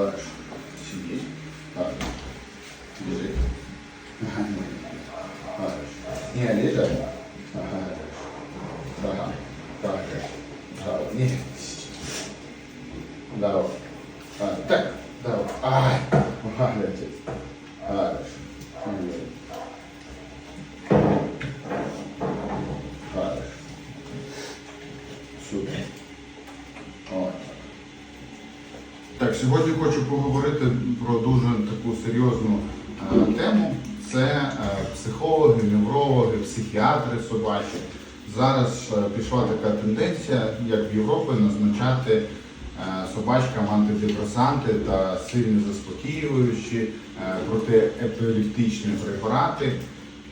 قائد شيل قائد جريت محمد قائد يعني сьогодні хочу поговорити про дуже таку серйозну е, тему. Це е, психологи, неврологи, психіатри собачі. Зараз е, пішла така тенденція, як в Європі, назначати собачкам антидепресанти та сильні заспокоюючі, е, протиепілептичні препарати.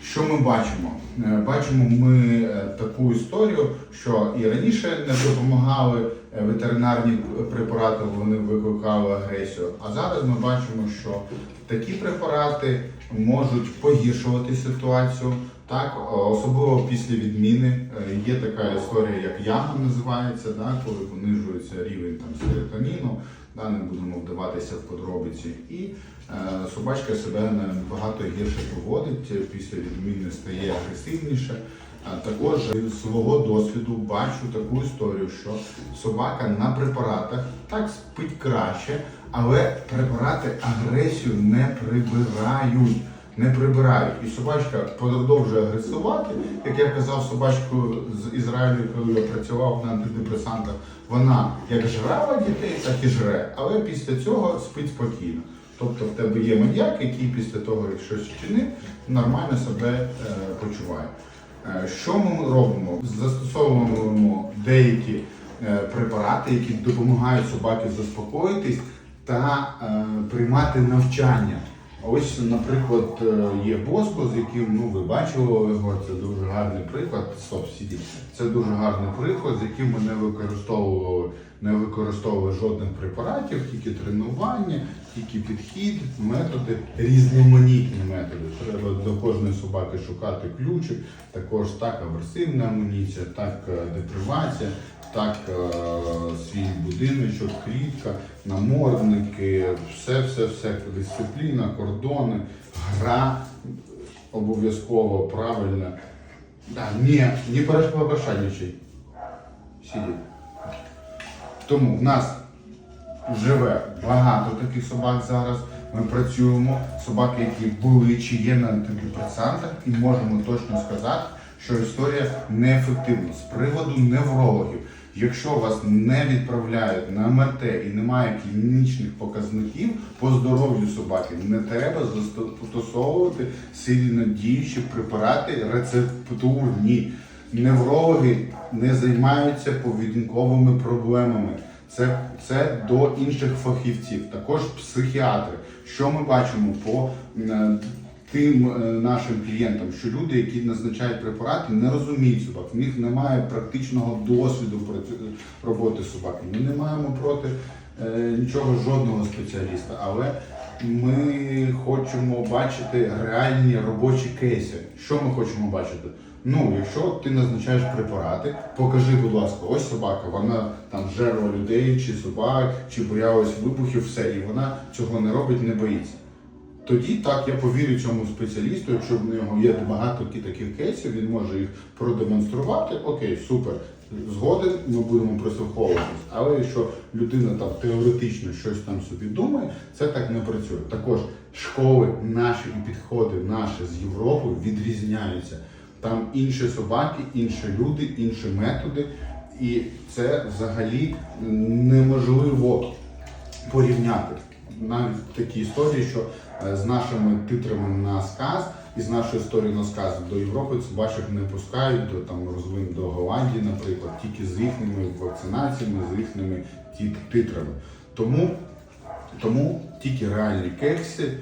Що ми бачимо? Бачимо ми таку історію, що і раніше не допомагали ветеринарні препарати, вони викликали агресію. А зараз ми бачимо, що такі препарати можуть погіршувати ситуацію. Так, е, особливо після відміни Е, є така історія, як яма називається, да, коли понижується рівень там серотоніну, да, не будемо вдаватися в подробиці. І е, собачка себе набагато гірше поводить, е, після відміни стає агресивніше. А також з свого досвіду бачу таку історію, що собака на препаратах так спить краще, але препарати агресію не прибирають. Не прибирають. І собачка продовжує агресувати. Як я казав, собачку з Ізраїлю, коли я працював на антидепресантах, вона як жрала дітей, так і жре, але після цього спить спокійно. Тобто в тебе є маньяк, який після того, як щось вчинив, нормально себе е, почуває. Е, Що ми робимо? Застосовуємо деякі е, препарати, які допомагають собаці заспокоїтись та е, приймати навчання. Ось, наприклад, є Боско, з яким ну ви бачили його. Це дуже гарний приклад. Стоп, сидіть. Це дуже гарний приклад, з яким мене використовували, не використовували жодних препаратів, тільки тренування, тільки підхід, методи, різноманітні методи. Треба до кожної собаки шукати ключик. Також так аверсивна амуніція, так е, депривація, так е, свій будиночок, клітка, намордники, все, все, все, дисципліна, кордони, гра обов'язково правильно. Да, не, не перешкодашальничай. Сидіть. Тому в нас живе багато таких собак зараз. Ми працюємо, собаки, які були чи є на антидепресантах, і можемо точно сказати, що історія неефективна з приводу неврологів. Якщо вас не відправляють на МРТ і немає клінічних показників по здоров'ю собаки, не треба застосовувати сильно діючі препарати рецептурні. Неврологи не займаються поведінковими проблемами. Це, це до інших фахівців, також психіатри. Що ми бачимо по е, тим е, нашим клієнтам, що люди, які назначають препарати, не розуміють собак. В них немає практичного досвіду роботи з собаками. Ми не маємо проти е, нічого жодного спеціаліста, але ми хочемо бачити реальні робочі кейси. Що ми хочемо бачити? Ну, якщо ти назначаєш препарати, покажи, будь ласка, ось собака, вона там жерла людей, чи собак, чи боялась вибухів, все, і вона цього не робить, не боїться. Тоді так я повірю цьому спеціалісту, якщо в нього є багато таких кейсів, він може їх продемонструвати. Окей, супер. Згоден, ми будемо прислуховуватись. Але якщо людина там теоретично щось там собі думає, це так не працює. Також школи наші і підходи наші з Європи відрізняються. Там інші собаки, інші люди, інші методи, і це взагалі неможливо порівняти. Навіть такі історії, що е, з нашими титрами на сказ і з нашої історії на сказ до Європи собачок не пускають до там розвин до Голландії, наприклад, тільки з їхніми вакцинаціями, з їхніми титрами. Тому, тому тільки реальні кекси.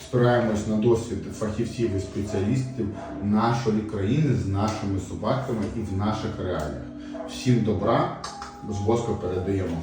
Спираємось на досвід фахівців і спеціалістів нашої країни з нашими собаками і в наших реаліях. Всім добра, з Боско передаємо.